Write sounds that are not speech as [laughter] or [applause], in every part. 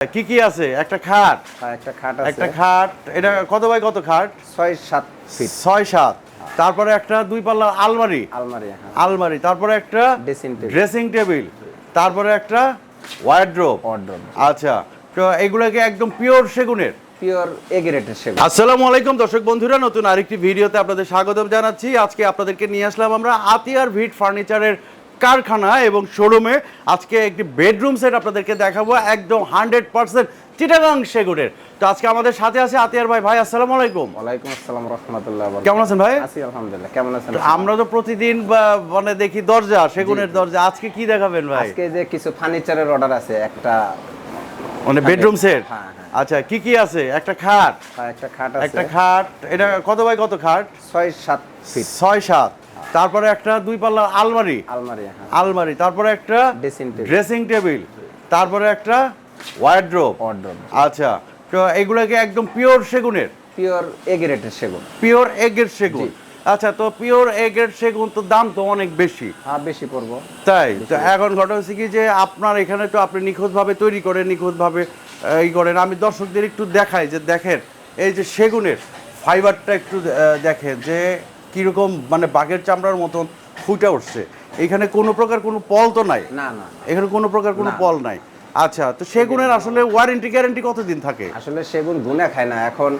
কি কি আছে? একটা খাট। হ্যাঁ, একটা খাট একটা খাট। এটা কত বাই কত খাট? ছয় সাত ফিট। ছয় সাত। তারপরে একটা দুই পাল্লা আলমারি। আলমারি হ্যাঁ। আলমারি। তারপরে একটা Dressing table. ড্রেসিং টেবিল তারপরে একটা ওয়ার্ড্রোব Wardrobe। আচ্ছা। তো এগুলোকে একদম পিওর সেগুনের। পিওর এগ্রেটের সেগুন। আসসালামু আলাইকুম দর্শক বন্ধুরা। নতুন আরেকটি ভিডিওতে আপনাদের স্বাগতম জানাচ্ছি। আজকে আপনাদেরকে নিয়ে আসলাম আমরা আতিয়ার ভিট ফার্নিচারের কারখানা এবং শোরুমে আজকে একটি বেডরুম সেট আপনাদেরকে দেখাবো একদম হান্ড্রেড পার্সেন্ট চিটাগাং সেগুনের। তো আজকে আমাদের সাথে আছে আতিয়ার ভাই। ভাই আসসালামু আলাইকুম। ওয়ালাইকুম আসসালাম রহমতুল্লাহ কেমন আছেন ভাই? আছি আলহামদুলিল্লাহ কেমন আছেন? আমরা তো প্রতিদিন মানে দেখি দরজা সেগুনের দরজা। আজকে কি দেখাবেন ভাই? আজকে যে কিছু ফার্নিচারের অর্ডার আছে একটা মানে বেডরুম সেট? হ্যাঁ, হ্যাঁ। আচ্ছা কি কি আছে? একটা খাট। হ্যাঁ, একটা খাট একটা খাট। এটা কত বাই কত খাট? ছয় সাত ফিট। ছয় সাত। তারপরে একটা দুই পাল্লা আলমারি। আলমারি হ্যাঁ। আলমারি। তারপরে একটা Dressing table। ড্রেসিং টেবিল তারপরে একটা ওয়ার্ড্রোব অর্ডার আচ্ছা তো এগুলোকে একদম পিওর সেগুনের? পিওর এগ্রেটের সেগুন। পিওর এগের সেগুন। আচ্ছা তো পিওর এগের সেগুন তো দাম তো অনেক বেশি। হ্যাঁ বেশি পড়ব। তাই? তো এখন ঘটনা হচ্ছে কি যে আপনার এখানে তো আপনি নিখুঁতভাবে তৈরি করেন নিখুঁতভাবে আহ, ই করেন। আমি দর্শকদের একটু দেখাই যে দেখেন এই যে সেগুনের ফাইবারটা একটু দেখেন যে কীরকম মানে বাঘের চামড়ার মতন ফুটে উঠছে। এখানে কোনো প্রকার কোনো পল তো নাই? না না এখানে কোনো প্রকার কোনো পল নাই। আচ্ছা তো সেগুনের আসলে ওয়ারেন্টি গ্যারান্টি কতদিন থাকে? আসলে সেগুন গুনে খায় না। এখন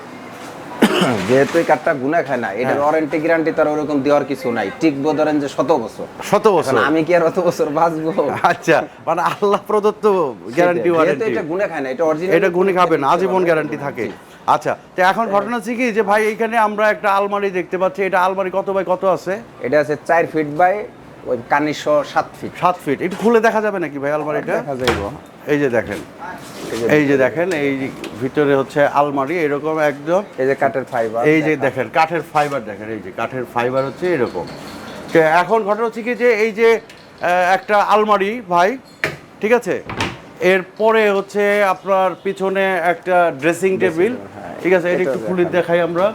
[coughs] যেহেতু এই কাঠটা গুনে খায় না এটার ওয়ারেন্টি গ্যারান্টি তার ওরকম দেওয়ার কিছু নাই। টিকবো ধরেন যে শত বছর। শত বছর? আমি কি আর অত বছর বাঁচবো? আচ্ছা মানে আল্লাহ প্রদত্ত গ্যারান্টি ওয়ারেন্টি এটা গুনে খায় না এটা অরিজিনাল এটা গুণে খাবেন আজীবন গ্যারান্টি থাকে। আচ্ছা তো এখন ঘটনা হচ্ছে কি যে ভাই এখানে আমরা একটা আলমারি দেখতে পাচ্ছি এটা আলমারি কত বাই কত আছে? এটা আছে চার ফিট বাই ওই কানিশো সাত ফিট। সাত ফিট একটু খুলে দেখা যাবে নাকি ভাই আলমারিটা? দেখা যাইব। এই যে দেখেন এই যে দেখেন এই ভিতরে হচ্ছে আলমারি এরকম একদম। এই যে কাঠের ফাইবার এই যে দেখেন কাঠের ফাইবার দেখেন এই যে কাঠের ফাইবার হচ্ছে এরকম। তো এখন ঘটনা হচ্ছে কি যে এই যে একটা আলমারি ভাই ঠিক আছে? এরপরে হচ্ছে আপনার পিছনে একটা ড্রেসিং টেবিল হ্যাঁ, ঠিক আছে এটা একটু খুলে দেখাই আমরা।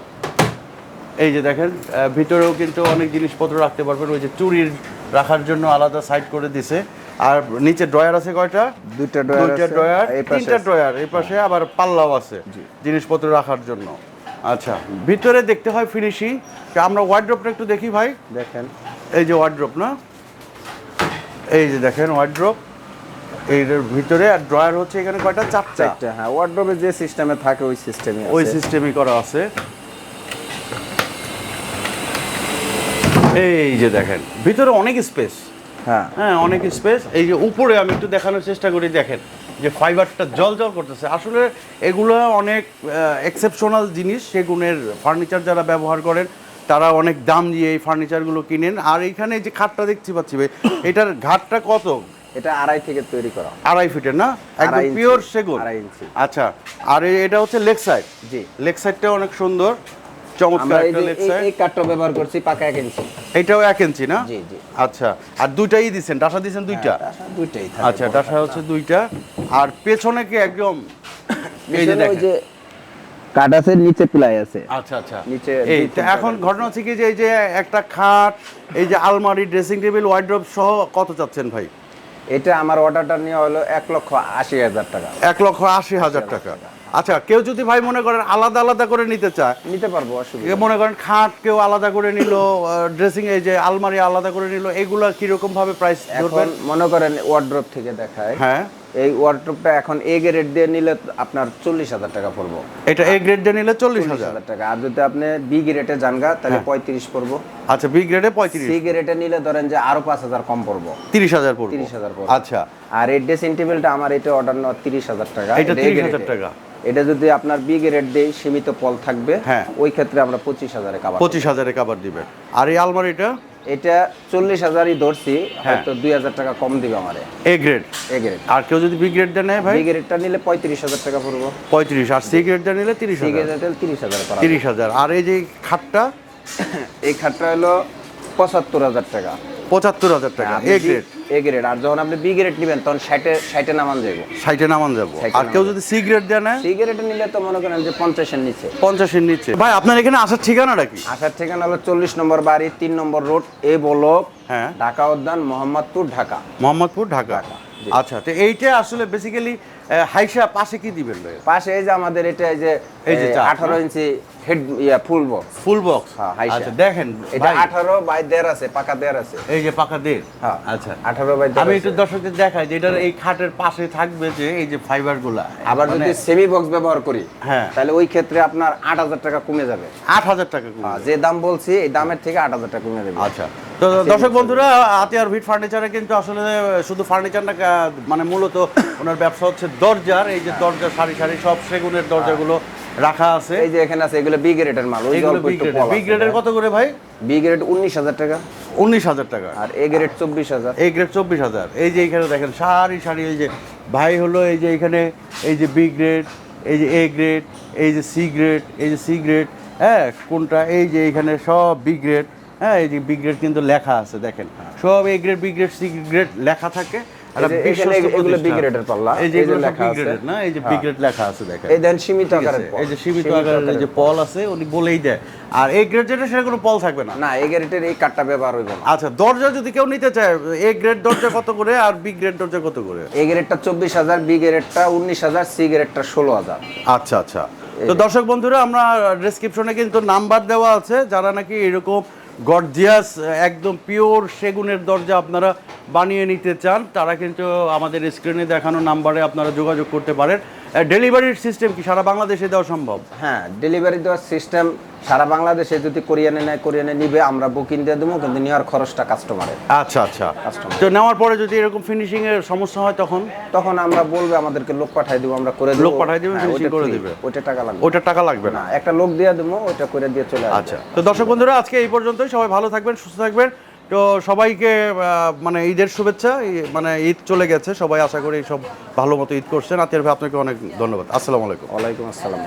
এই যে দেখেন ভিতরেও কিন্তু অনেক জিনিসপত্র রাখতে পারবেন। ওই যে চুরির রাখার জন্য আলাদা সাইড করে দিছে। আর নিচে ড্রয়ার আছে কয়টা? দুইটা ড্রয়ার দুইটা ড্রয়ার এই পাশে তিনটা ড্রয়ার এই পাশে আবার পাল্লাও আছে জিনিসপত্র রাখার জন্য। আচ্ছা ভিতরে দেখতে হয় ফিনিশিং আমরা ওয়ার্ড্রপটা একটু দেখি ভাই। দেখেন। এই যে ওয়ার্ড্রপ না? এই যে দেখেন ওয়ার্ড্রপ এর ভিতরে আর ড্রয়ার হচ্ছে এখানে কয়টা? চারটা। চারটা হ্যাঁ ওয়ার্ডরোবে যে সিস্টেমে থাকে ওই সিস্টেমে ওই সিস্টেমই করা আছে। এই যে দেখেন ভিতরে অনেক স্পেস হ্যাঁ। হ্যাঁ অনেক স্পেস এই যে উপরে আমি একটু দেখানোর চেষ্টা করি দেখেন যে ফাইবারটা জল জল করতেছে। আসলে এগুলো অনেক এক্সেপশনাল জিনিস। সেগুনের ফার্নিচার যারা ব্যবহার করেন তারা অনেক দাম দিয়ে এই ফার্নিচারগুলো কিনেন। আর এইখানে যে খাটটা দেখতে পাচ্ছি ভাই এটার ঘাটটা কত? এটা আড়াই থেকে তৈরি করা আড়াই ফিটের না? একদম পিওর সেগুন? আড়াই ইঞ্চি। আচ্ছা আর এটা হচ্ছে লেগ সাইড জি। লেগ সাইডটা অনেক সুন্দর চমৎকার একটা লেগ সাইড এই কাঠটা ব্যবহার করছি পাকা এক ইঞ্চি এটাও এক ইঞ্চি না? জি জি। আচ্ছা আর দুইটাই দিছেন? ডাসা দিছেন দুইটা? হ্যাঁ, দুইটাই থাকে আচ্ছা ডাসা হচ্ছে দুইটা। আর পেছনে কি একদম এই যে দেখেন। আছে নিচে প্লাই আছে। আচ্ছা আচ্ছা। নিচে এই তো এখন ঘটনা হচ্ছে কি যে এই যে একটা খাট এই যে আলমারি ড্রেসিং টেবিল ওয়ার্ড্রোব সহ কত চাচ্ছেন ভাই? এটা আমার অর্ডারটা নিয়ে হলো এক লক্ষ আশি হাজার টাকা। এক লক্ষ আশি হাজার টাকা। আচ্ছা কেউ যদি ভাই মনে করেন আলাদা আলাদা করে নিতে চায় নিতে পারব অসুবিধা মনে করেন খাট কেউ আলাদা করে নিল [coughs] ড্রেসিং এই যে আলমারি আলাদা করে নিল এগুলো কীরকম ভাবে প্রাইস এখন মনে করেন ওয়ার্ড্রপ থেকে দেখায়। হ্যাঁ। এই ওয়ার্ড্রোপটা এখন এ গ্রেড দিয়ে নিলে আপনার চল্লিশ হাজার টাকা পড়ব। এটা এ গ্রেড দিয়ে নিলে চল্লিশ হাজার? হাজার টাকা। আর যদি আপনি বি গ্রেডে জানগা তাহলে পঁয়ত্রিশ পড়ব। আচ্ছা বি গ্রেডে পঁয়ত্রিশ। সি গ্রেডে নিলে ধরেন যে আরও পাঁচ হাজার কম পড়ব। তিরিশ হাজার পড়বে। তিরিশ হাজার পড়ব। আচ্ছা। আর এই ড্রেসিং টেবিলটা আমার এটা অর্ডার নেওয়া তিরিশ হাজার টাকা। এটা A 30,000 টাকা। এটা যদি আপনার বি গ্রেড দেই সীমিত পল থাকবে হ্যাঁ। ওই ক্ষেত্রে আমরা পঁচিশ হাজারে কাবার পঁচিশ হাজারে কাবার দিবেন আর এই আলমারিটা? এটা চল্লিশ হাজারই ধরছি হ্যাঁ। হয়তো দুই হাজার টাকা কম দিবে আমারে। এ গ্রেড এ গ্রেড আর কেউ যদি বি গ্রেড দেয় নেয় ভাই? বি গ্রেডটা নিলে পঁয়ত্রিশ হাজার টাকা পড়ব। পঁয়ত্রিশ আর সি গ্রেড নিলে তিরিশ সি হাজার। গ্রেড তিরিশ হাজার তিরিশ হাজার। আর এই যে খাটটা? [coughs] এই খাটটা হলো পঁচাত্তর হাজার টাকা। পঁচাত্তর হাজার টাকা এ গ্রেড এ গ্রেড আর যখন আপনি বি গ্রেড নেবেন তখন ষাটে ষাটে নামান যাব ষাটে নামান যাব। আর কেউ যদি সি গ্রেড দেয় না? সি গ্রেড নিলে তো মনে করেন যে পঞ্চাশের নিচে। পঞ্চাশের নিচে। ভাই আপনার এখানে আসার ঠিকানাটা কি? আসার ঠিকানা হলো চল্লিশ নম্বর বাড়ি তিন নম্বর রোড এ বলক হ্যাঁ। ঢাকা উদ্যান মোহাম্মদপুর ঢাকা। মোহাম্মদপুর ঢাকা। আচ্ছা তো এইটা আসলে বেসিক্যালি হাইসা পাশে কি দিবেন ভাই পাশে এই যে আমাদের এটা এই যে এই যে চাপ, আঠারো ইঞ্চি হেড ইয়া ফুল বক্স ফুল বক্স হ্যাঁ, হাইসা। আচ্ছা দেখেন এটা ভাই, আঠারো বাই দেড় আছে পাকা দেড় আছে। এই যে পাকা হ্যাঁ আচ্ছা। আঠারো বাই দেড় আমি একটু দর্শকদের দেখাই যে এটার এই খাটের পাশে থাকবে যে এই যে ফাইবারগুলা আবার মানে যদি সেমি বক্স ব্যবহার করি হ্যাঁ। তাহলে ওই ক্ষেত্রে আপনার আট হাজার টাকা কমে যাবে। আট হাজার টাকা করে। হ্যাঁ, যে দাম বলছি এই দামের থেকে আট হাজার টাকা কমে যাবে। আচ্ছা। তো দর্শক বন্ধুরা আতিয়ার ভিট ফার্নিচারে কিন্তু আসলে শুধু ফার্নিচার না মানে মূলত ওনার ব্যবসা হচ্ছে দরজার এই যে দরজা সারি সারি সব সেগুনের দরজাগুলো রাখা আছে এই যে এখানে আছে এগুলো বি গ্রেডের মাল ওই অল্প একটু বি গ্রেডের কত করে ভাই বি গ্রেড উনিশ হাজার টাকা উনিশ হাজার টাকা আর এ গ্রেড চব্বিশ হাজার এই গ্রেড চব্বিশ হাজার এই যে এখানে দেখেন সারি সারি এই যে ভাই হলো এই যে এখানে এই যে বি গ্রেড এই যে এ গ্রেড এই যে সি গ্রেড এই যে সি গ্রেড হ্যাঁ কোনটা এই যে এখানে সব বি গ্রেড হ্যাঁ এই যে বি গ্রেড কিন্তু লেখা আছে দেখেন। সব A grade B grade C grade লেখা থাকে। আর এই গ্রেড যেটা সেটা কোনো পল থাকবে না। না এ গ্রেডের এই কাঠটা ব্যবহার হইবে না। আচ্ছা দরজা যদি কেউ নিতে চায় এ গ্রেড দরজা কত করে আর বি গ্রেড দরজা কত করে? এ গ্রেডটা চব্বিশ হাজার বি গ্রেডটা উনিশ হাজার সি গ্রেডটা ষোলো হাজার। আচ্ছা আচ্ছা। তো দর্শক বন্ধুরা আমরা ডেসক্রিপশনে কিন্তু নাম্বার দেওয়া আছে যারা নাকি এরকম গর্জিয়াস, একদম পিওর সেগুনের দরজা আপনারা বানিয়ে নিতে চান, তারা কিন্তু আমাদের স্ক্রিনে দেখানো নাম্বারে আপনারা যোগাযোগ করতে পারেন। ডেলিভারির সিস্টেম কি সারা বাংলাদেশে দেওয়া সম্ভব? হ্যাঁ ডেলিভারি দেওয়ার সিস্টেম সারা বাংলাদেশে যদি কোরিয়ানে নেয় কোরিয়ানে নিবে আমরা বুকিং দিয়ে দেবো কিন্তু নেওয়ার খরচটা কাস্টমারের আচ্ছা আচ্ছা। Customer। তো নেওয়ার পরে যদি এরকম ফিনিশিং এর সমস্যা হয় তখন? তখন আমরা বলব আমাদেরকে লোক পাঠাই দেবো আমরা করে দেবো। লোক পাঠাই দিবেন, হ্যাঁ, finishing ওইটা করে দিবে। ওইটা টাকা লাগবে। ওইটা টাকা লাগবে না। একটা লোক দিয়ে দেবো ওইটা করে দিয়ে চলে আচ্ছা। তো দর্শক বন্ধুরা আজকে এই পর্যন্তই। সবাই ভালো থাকবেন সুস্থ থাকবেন। তো সবাইকে মানে ঈদের শুভেচ্ছা মানে ঈদ চলে গেছে, সবাই আশা করি সব ভালো মতো ঈদ করছেন। আতিয়ার ভাই, আপনাকে অনেক ধন্যবাদ। আসসালামু আলাইকুম। ওয়ালাইকুম আসসালাম।